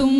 ചൂടും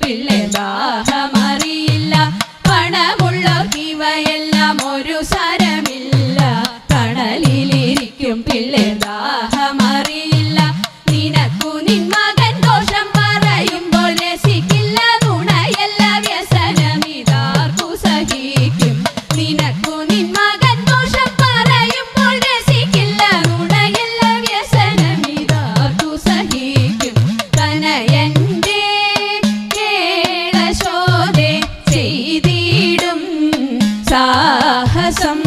பிள்ளை பாகமறிய സാഹസം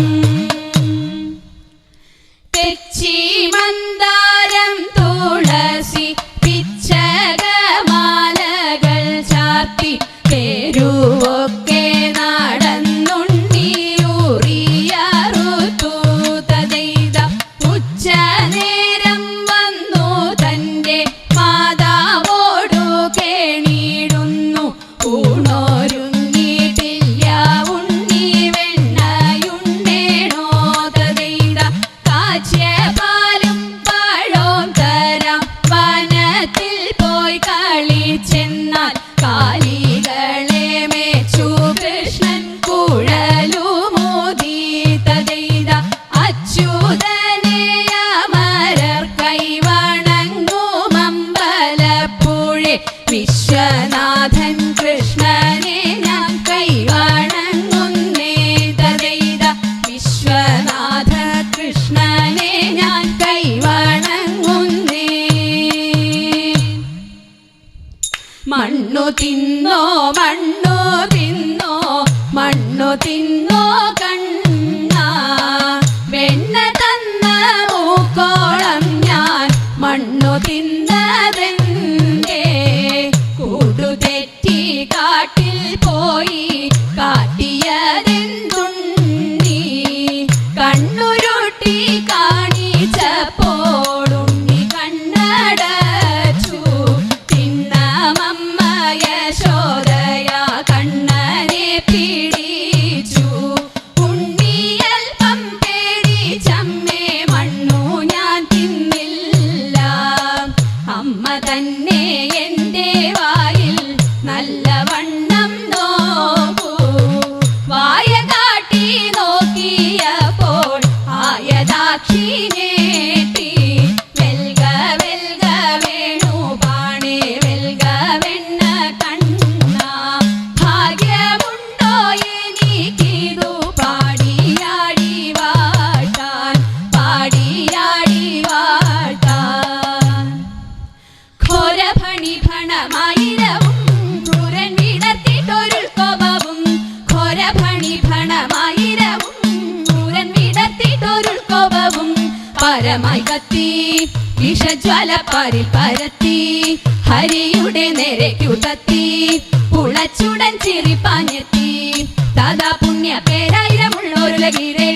വിശ്വനാഥൻ കൃഷ്ണനെ ഞാൻ കൈവണങ്ങുന്നേ തതൈത വിശ്വനാഥ കൃഷ്ണനെ ഞാൻ കൈവണങ്ങുന്നേ. മണ്ണു തിന്നോ മണ്ണു മരമായി കത്തി. വിഷജ്വല പാരിൽ പരത്തി. ഹരിയുടെ നേരെ ക്യുതത്തി പുളച്ചുടൻ ചിരി പാഞ്ഞെത്തി. ദാദാ പുണ്യ പേരായിരമുള്ളോരു ലകീരേ